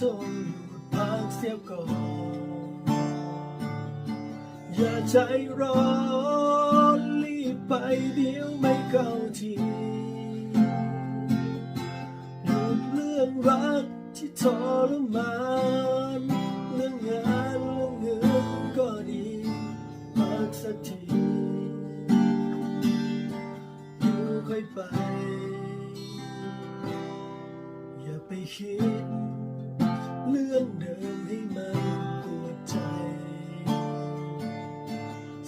จงหยุดพักเสียก่อน อย่าใจร้อนรีบไปเดี๋ยวไม่เข้าทีหยุดเรื่องรักที่ทรมานเรื่องงานเรื่องเงินก็ดีพักสักทีอยู่ค่อยไป อย่าไปคิด เรื่องเดิมให้มันปวดใจ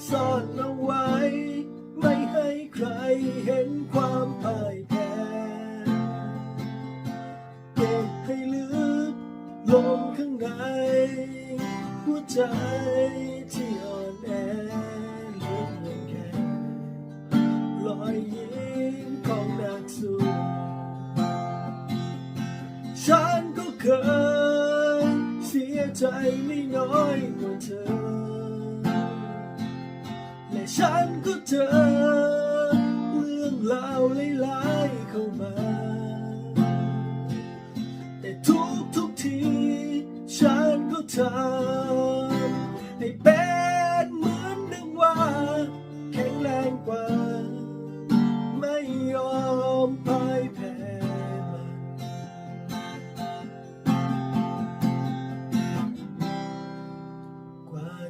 ซ่อนเอาไว้ ไม่ให้ใครเห็นความพ่ายแพ้เก็บให้ลึกลงข้างใน หัวใจที่อ่อนแอเหลือเพียงแค่รอยยิ้มของนักสู้ฉันก็เคยเสีย ใจไม่น้อยกว่าเธอและฉันก็เจอ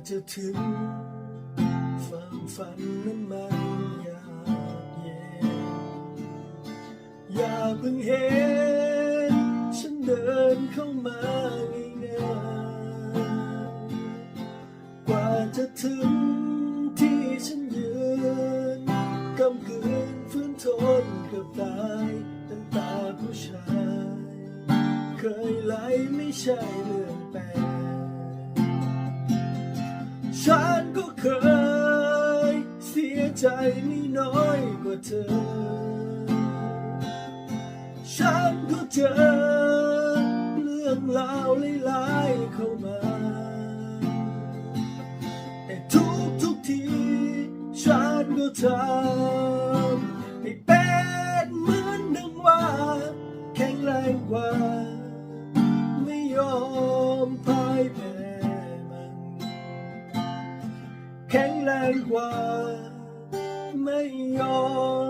จะถึงความฝันนั้นมันยากเย็นอย่าเพิ่งเห็น ฉันเดินเข้ามาง่ายๆกว่าจะถึงที่ฉันยืนกำกืนฟื้นทนกับตายน้ำตาผู้ชาย เคยไหลไม่ใช่เรื่องแปลก ฉันก็เคย เสียใจไม่น้อยกว่าเธอ ฉันก็เจอเรื่องราวหลายๆเข้ามา แต่ทุกทุกที ฉันก็ทำให้เป็นเหมือนดังว่า แข็งแรงกว่า ไม่ยอมพ่าย แข็งแรงกว่า ไม่ยอม